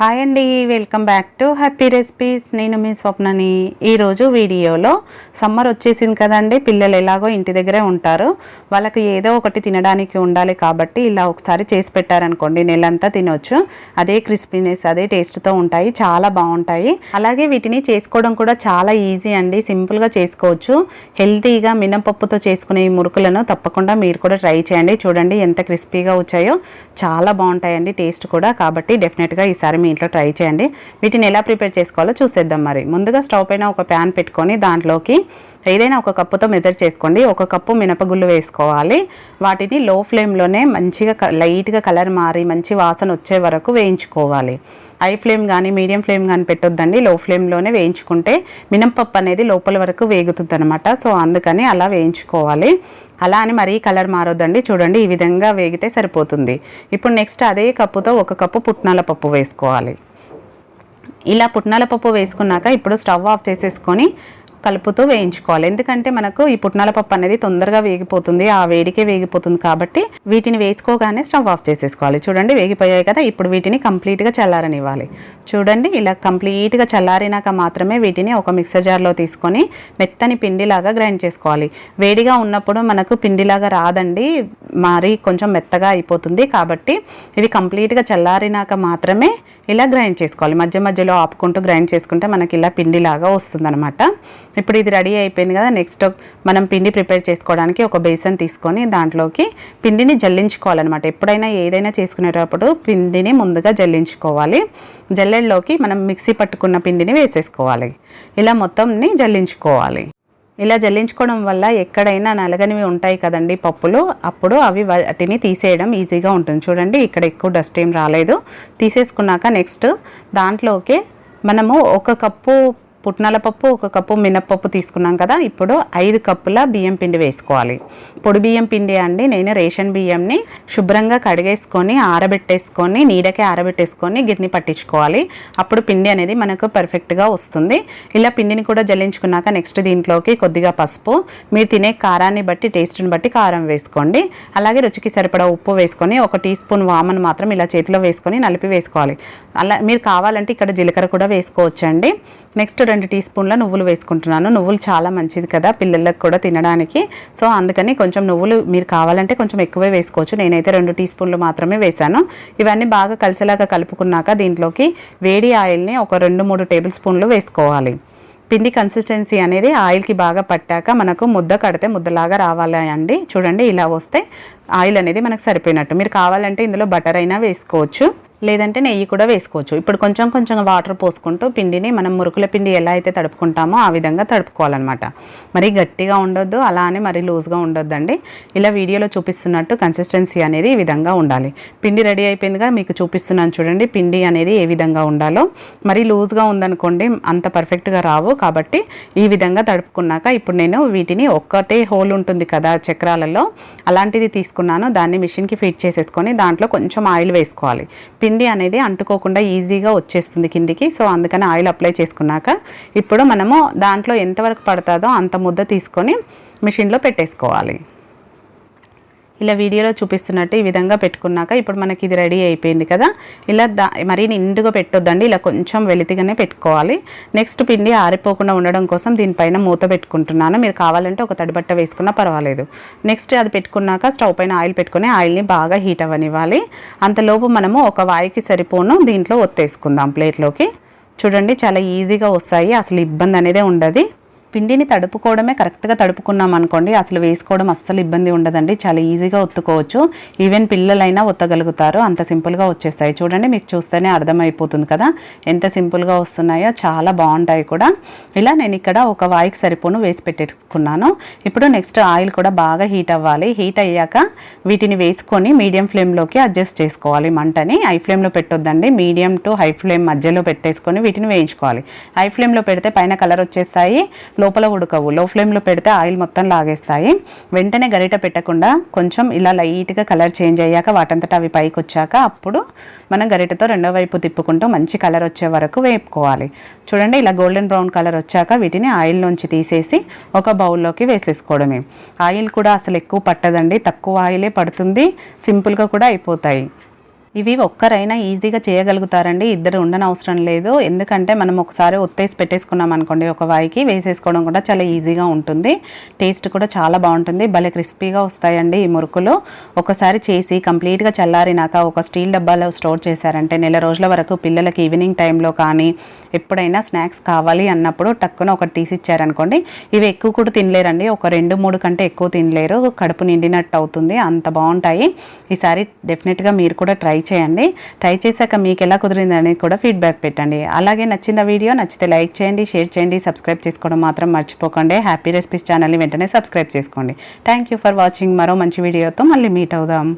Hi అండి welcome back to happy recipes నేను మీ స్వప్నని. ఈరోజు వీడియోలో సమ్మర్ వచ్చేసింది కదండి పిల్లలు ఎలాగో ఇంటి దగ్గరే ఉంటారు. వాళ్ళకి ఏదో ఒకటి తినడానికి ఉండాలి కాబట్టి ఇలా ఒకసారి చేసి పెట్టారనుకోండి నెలంతా తినొచ్చు. అదే క్రిస్పీనెస్ అదే టేస్ట్తో ఉంటాయి చాలా బాగుంటాయి. అలాగే వీటిని చేసుకోవడం కూడా చాలా ఈజీ అండి సింపుల్గా చేసుకోవచ్చు. హెల్తీగా మినపప్పుతో చేసుకునే ఈ మురుకులను తప్పకుండా మీరు కూడా ట్రై చేయండి. చూడండి ఎంత క్రిస్పీగా వచ్చాయో. చాలా బాగుంటాయండి టేస్ట్ కూడా. కాబట్టి డెఫినెట్గా ఈసారి మీ ఇంట్లో ట్రై చేయండి. వీటిని ఎలా ప్రిపేర్ చేసుకోవాలో చూసేద్దాం మరి. ముందుగా స్టవ్ పైన ఒక ప్యాన్ పెట్టుకొని దాంట్లోకి ఏదైనా ఒక కప్పుతో మెజర్ చేసుకోండి. ఒక కప్పు మినపగుళ్ళు వేసుకోవాలి. వాటిని లో ఫ్లేమ్లోనే మంచిగా లైట్గా కలర్ మారి మంచి వాసన వచ్చే వరకు వేయించుకోవాలి. హై ఫ్లేమ్ కానీ మీడియం ఫ్లేమ్ కానీ పెట్టొద్దండి. లో ఫ్లేమ్లోనే వేయించుకుంటే మినపప్పు అనేది లోపల వరకు వేగుతుంది అనమాట సో అందుకని అలా వేయించుకోవాలి. అలా అని మరీ కలర్ మారొద్దండి. చూడండి ఈ విధంగా వేగితే సరిపోతుంది. ఇప్పుడు నెక్స్ట్ అదే కప్పుతో ఒక కప్పు పుట్నాల పప్పు వేసుకోవాలి. ఇలా పుట్నాల పప్పు వేసుకున్నాక ఇప్పుడు స్టవ్ ఆఫ్ చేసేసుకొని కలుపుతూ వేయించుకోవాలి. ఎందుకంటే మనకు ఈ పుట్నాల పప్పు అనేది తొందరగా వేగిపోతుంది ఆ వేడికే వేగిపోతుంది కాబట్టి వీటిని వేసుకోగానే స్టవ్ ఆఫ్ చేసేసుకోవాలి. చూడండి వేగిపోయాయి కదా ఇప్పుడు వీటిని కంప్లీట్గా చల్లారనివ్వాలి. చూడండి ఇలా కంప్లీట్గా చల్లారినాక మాత్రమే వీటిని ఒక మిక్సర్ జార్లో తీసుకొని మెత్తని పిండిలాగా గ్రైండ్ చేసుకోవాలి. వేడిగా ఉన్నప్పుడు మనకు పిండిలాగా రాదండి మరి కొంచెం మెత్తగా అయిపోతుంది కాబట్టి ఇవి కంప్లీట్గా చల్లారినాక మాత్రమే ఇలా గ్రైండ్ చేసుకోవాలి. మధ్య మధ్యలో ఆపుకుంటూ గ్రైండ్ చేసుకుంటే మనకి ఇలా పిండిలాగా వస్తుందన్నమాట. ఇప్పుడు ఇది రెడీ అయిపోయింది కదా నెక్స్ట్ మనం పిండి ప్రిపేర్ చేసుకోవడానికి ఒక బేసన్ తీసుకొని దాంట్లోకి పిండిని జల్లించుకోవాలన్నమాట. ఎప్పుడైనా ఏదైనా చేసుకునేటప్పుడు పిండిని ముందుగా జల్లించుకోవాలి. జల్లెడలోకి మనం మిక్సీ పట్టుకున్న పిండిని వేసేసుకోవాలి. ఇలా మొత్తంని జల్లించుకోవాలి. ఇలా జల్లించుకోవడం వల్ల ఎక్కడైనా నలగనివి ఉంటాయి కదండి పప్పులు అప్పుడు అవి వాటిని తీసేయడం ఈజీగా ఉంటుంది. చూడండి ఇక్కడ ఎక్కువ డస్ట్ ఏం రాలేదు. తీసేసుకున్నాక నెక్స్ట్ దాంట్లోకి మనము ఒక కప్పు పుట్నాల పప్పు ఒక కప్పు మినప్పప్పు తీసుకున్నాం కదా. ఇప్పుడు ఐదు కప్పుల బియ్యం పిండి వేసుకోవాలి. పొడి బియ్యం పిండి అండి. నేను రేషన్ బియ్యంని శుభ్రంగా కడిగేసుకొని ఆరబెట్టేసుకొని నీడకే ఆరబెట్టేసుకొని గిర్ని పట్టించుకోవాలి. అప్పుడు పిండి అనేది మనకు పర్ఫెక్ట్గా వస్తుంది. ఇలా పిండిని కూడా జల్లించుకున్నాక నెక్స్ట్ దీంట్లోకి కొద్దిగా పసుపు. మీరు తినే కారాన్ని బట్టి టేస్ట్ని బట్టి కారం వేసుకోండి. అలాగే రుచికి సరిపడా ఉప్పు వేసుకొని ఒక టీ స్పూన్ వామన్ మాత్రం ఇలా చేతిలో వేసుకొని నలిపి వేసుకోవాలి. అలా మీరు కావాలంటే ఇక్కడ జీలకర్ర కూడా వేసుకోవచ్చండి. నెక్స్ట్ రెండు టీ స్పూన్ల నువ్వులు వేసుకుంటున్నాను. నువ్వులు చాలా మంచిది కదా పిల్లలకు కూడా తినడానికి. సో అందుకని కొంచెం కొంచెం నువ్వులు మీరు కావాలంటే కొంచెం ఎక్కువే వేసుకోవచ్చు. నేనైతే రెండు టీ స్పూన్లు మాత్రమే వేశాను. ఇవన్నీ బాగా కలిసేలాగా కలుపుకున్నాక దీంట్లోకి వేడి ఆయిల్ని ఒక రెండు మూడు టేబుల్ స్పూన్లు వేసుకోవాలి. పిండి కన్సిస్టెన్సీ అనేది ఆయిల్కి బాగా పట్టాక మనకు ముద్ద కడితే ముద్దలాగా రావాలి అండి. చూడండి ఇలా వస్తే ఆయిల్ అనేది మనకు సరిపోయినట్టు. మీరు కావాలంటే ఇందులో బటర్ అయినా వేసుకోవచ్చు. లేదంటే నెయ్యి కూడా వేసుకోవచ్చు. ఇప్పుడు కొంచెం కొంచెం వాటర్ పోసుకుంటూ పిండిని మనం మురుకుల పిండి ఎలా అయితే తడుపుకుంటామో ఆ విధంగా తడుపుకోవాలన్నమాట. మరీ గట్టిగా ఉండొద్దు అలానే మరి మరీ లూజ్గా ఉండొద్దండి. ఇలా వీడియోలో చూపిస్తున్నట్టు కన్సిస్టెన్సీ అనేది ఈ విధంగా ఉండాలి. పిండి రెడీ అయిపోయిందిగా మీకు చూపిస్తున్నాను చూడండి పిండి అనేది ఏ విధంగా ఉండాలో. మరీ లూజ్గా ఉందనుకోండి అంత పర్ఫెక్ట్గా రావు కాబట్టి ఈ విధంగా తడుపుకున్నాక ఇప్పుడు నేను వీటిని ఒక్కటే హోల్ ఉంటుంది కదా చక్రాలలో అలాంటిది తీసుకున్నాను. దాన్ని మిషన్కి ఫిట్ చేసేసుకొని దాంట్లో కొంచెం ఆయిల్ వేసుకోవాలి. పిండి అనేది అంటుకోకుండా ఈజీగా వచ్చేస్తుంది కిందికి. సో అందుకని ఆయిల్ అప్లై చేసుకున్నాక ఇప్పుడు మనము దాంట్లో ఎంతవరకు పడుతుందో అంత ముద్ద తీసుకొని మిషన్లో పెట్టేసుకోవాలి. ఇలా వీడియోలో చూపిస్తున్నట్టు ఈ విధంగా పెట్టుకున్నాక ఇప్పుడు మనకి ఇది రెడీ అయిపోయింది కదా. ఇలా దా మరీ నిండుగా పెట్టొద్దండి ఇలా కొంచెం వెలితిగానే పెట్టుకోవాలి. నెక్స్ట్ పిండి ఆరిపోకుండా ఉండడం కోసం దీనిపైన మూత పెట్టుకుంటున్నాను. మీరు కావాలంటే ఒక తడిబట్ట వేసుకున్నా పర్వాలేదు. నెక్స్ట్ అది పెట్టుకున్నాక స్టవ్ పైన ఆయిల్ పెట్టుకుని ఆయిల్ని బాగా హీట్ అవ్వనివ్వాలి. అంతలోపు మనము ఒక వాయికి సరిపోను దీంట్లో ఒత్తేసుకుందాం ప్లేట్లోకి. చూడండి చాలా ఈజీగా వస్తాయి. అసలు ఇబ్బంది అనేదే ఉండదు. పిండిని తడుపుకోవడమే కరెక్ట్గా తడుపుకున్నాం అనుకోండి అసలు వేసుకోవడం అస్సలు ఇబ్బంది ఉండదండి. చాలా ఈజీగా ఒత్తుకోవచ్చు. ఈవెన్ పిల్లలైనా ఒత్తగలుగుతారు. అంత సింపుల్గా వచ్చేస్తాయి. చూడండి మీకు చూస్తేనే అర్థమైపోతుంది కదా. ఎంత సింపుల్గా వస్తున్నాయో చాలా బాగుంటాయి కూడా. ఇలా నేను ఇక్కడ ఒక వాయికి సరిపోను వేసి పెట్టేసుకున్నాను. ఇప్పుడు నెక్స్ట్ ఆయిల్ కూడా బాగా హీట్ అవ్వాలి. హీట్ అయ్యాక వీటిని వేసుకొని మీడియం ఫ్లేమ్లోకి అడ్జస్ట్ చేసుకోవాలి మంటని. హై ఫ్లేమ్లో పెట్టొద్దండి. మీడియం టు హై ఫ్లేమ్ మధ్యలో పెట్టేసుకొని వీటిని వేయించుకోవాలి. హై ఫ్లేమ్లో పెడితే పైన కలర్ వచ్చేస్తాయి. లోపల ఉడకవు. లో ఫ్లేమ్లో పెడితే ఆయిల్ మొత్తం లాగేస్తాయి. వెంటనే గరిట పెట్టకుండా కొంచెం ఇలా లైట్గా కలర్ చేంజ్ అయ్యాక వాటంతటా అవి పైకి వచ్చాక అప్పుడు మనం గరిటతో రెండో వైపు తిప్పుకుంటూ మంచి కలర్ వచ్చే వరకు వేపుకోవాలి. చూడండి ఇలా గోల్డెన్ బ్రౌన్ కలర్ వచ్చాక వీటిని ఆయిల్ నుంచి తీసేసి ఒక బౌల్లోకి వేసేసుకోవడమే. ఆయిల్ కూడా అసలు ఎక్కువ పట్టదండి. తక్కువ ఆయిలే పడుతుంది. సింపుల్గా కూడా అయిపోతాయి. ఇవి ఒక్కరైనా ఈజీగా చేయగలుగుతారండి. ఇద్దరు ఉండనవసరం లేదు. ఎందుకంటే మనం ఒకసారి ఒత్తేసి పెట్టేసుకున్నాం అనుకోండి ఒక వాయికి వేసేసుకోవడం కూడా చాలా ఈజీగా ఉంటుంది. టేస్ట్ కూడా చాలా బాగుంటుంది. భలే క్రిస్పీగా వస్తాయండి ఈ మురుకులు. ఒకసారి చేసి కంప్లీట్గా చల్లారినాక ఒక స్టీల్ డబ్బాలో స్టోర్ చేశారంటే నెల రోజుల వరకు పిల్లలకి ఈవినింగ్ టైంలో కానీ ఎప్పుడైనా స్నాక్స్ కావాలి అన్నప్పుడు టక్కున ఒకటి తీసి ఇచ్చారనుకోండి ఇవి ఎక్కువ కూడా తినలేరండి. ఒక రెండు మూడు కంటే ఎక్కువ తినలేరు. కడుపు నిండినట్టు అవుతుంది. అంత బాగుంటాయి. ఈసారి డెఫినెట్గా మీరు కూడా ట్రై చేయండి. ట్రై చేశాక మీకు ఎలా కుదిరింది అనేది కూడా ఫీడ్బ్యాక్ పెట్టండి. అలాగే నచ్చిన వీడియో నచ్చితే లైక్ చేయండి షేర్ చేయండి సబ్స్క్రైబ్ చేసుకోవడం మాత్రం మర్చిపోకండి. హ్యాపీ రెసిపీస్ ఛానల్ని వెంటనే సబ్స్క్రైబ్ చేసుకోండి. థ్యాంక్ యూ ఫర్ వాచింగ్ మరో మంచి వీడియోతో మళ్ళీ మీట్ అవుదాం.